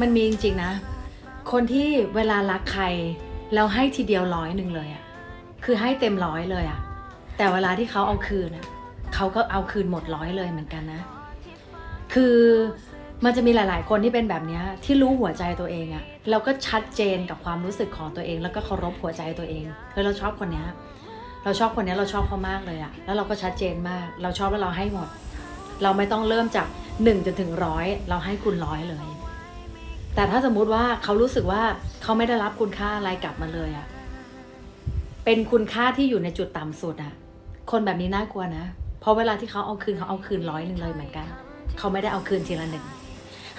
มันมีจริงๆนะ คนที่เวลารักใครแล้วให้ทีเดียวร้อยหนึ่งเลยอะคือให้เต็มร้อยเลยอะแต่เวลาที่เขาเอาคืนอะเขาก็เอาคืนหมดร้อยเลยเหมือนกันนะ คือมันจะมีหลาย ๆ คนที่เป็นแบบนี้ที่รู้หัวใจตัวเองอะเราก็ชัดเจนกับความรู้สึกของตัวเอง แล้วก็เคารพหัวใจตัวเองเฮ้ยเราชอบคนนี้เราชอบคนนี้เราชอบเขามากเลยอะแล้วเราก็ชัดเจนมาก เราชอบแล้วเราให้หมด เราไม่ต้องเริ่มจากหนึ่งจนถึงร้อยเราให้คุณร้อยเลย แต่ถ้าสมมุติว่าเขารู้สึกว่าเขาไม่ได้รับคุณค่าอะไรกลับมาเลยอะเป็นคุณค่าที่อยู่ในจุดต่ำสุดอะคนแบบนี้น่ากลัวนะ เพราะเวลาที่เขาเอาคืนเขาเอาคืนร้อยหนึ่งเลยเหมือนกัน เขาไม่ได้เอาคืนทีละหนึ่ง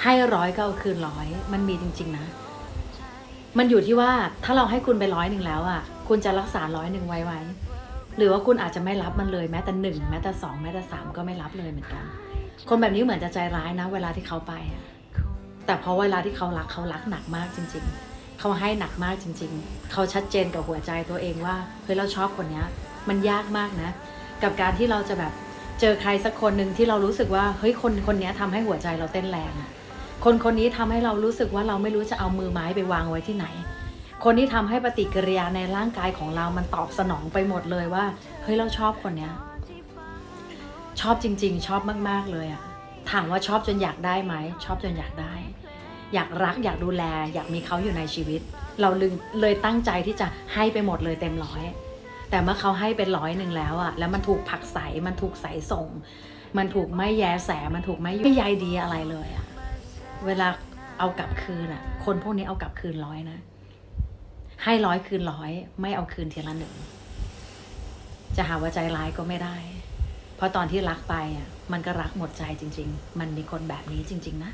ให้ร้อยก็เอาคืนร้อย มันมีจริง ๆนะ มันอยู่ที่ว่าถ้าเราให้คุณไปร้อยหนึ่งแล้วอะคุณจะรักษาร้อยหนึ่งไว้ไว้ หรือว่าคุณอาจจะไม่รับมันเลยแม้แต่หนึ่งแม้แต่สองแม้แต่สามก็ไม่รับเลยเหมือนกัน คนแบบนี้เหมือนจะใจร้ายนะ เวลาที่เขาไปอะ แต่เพราะเวลาที่เขารักเขารักหนักมากจริง ๆ เขาให้หนักมากจริง ๆ เขาชัดเจนกับหัวใจตัวเองว่าเฮ้ยเราชอบคนเนี้ยมันยากมากนะ กับการที่เราจะแบบเจอใครสักคนหนึ่งที่เรารู้สึกว่าเฮ้ยคนคนนี้ยทำให้หัวใจเราเต้นแรงอะคนคนนี้ทำให้เรารู้สึกว่าเราไม่รู้จะเอามือไม้ไปวางไว้ที่ไหน คนที่ทำให้ปฏิกิริยาในร่างกายของเรามันตอบสนองไปหมดเลยว่า เฮ้ยเราชอบคนเนี้ย ชอบจริง ๆ ชอบมาก ๆเลยอะ ถามว่าชอบจนอยากได้ไหม ชอบจนอยากได้ อยากรักอยากดูแล อยากมีเขาอยู่ในชีวิต เราเลยเลยตั้งใจที่จะให้ไปหมดเลยเต็มร้อย แต่เมื่อเขาให้เป็นร้อยหนึ่งแล้วอะแล้วมันถูกผักใสมันถูกใสส่ง มันถูกไม่แยแสมันถูกไม่ไม่ใยดีอะไรเลยอะเวลาเอากลับคืนอะคนพวกนี้เอากลับคืนร้อยนะ ให้ร้อยคืนร้อยไม่เอาคืนทีละหนึ่งจะหาว่าใจร้ายก็ไม่ได้ เพราะตอนที่รักไปอะมันก็รักหมดใจจริง ๆ มันมีคนแบบนี้จริง ๆ นะ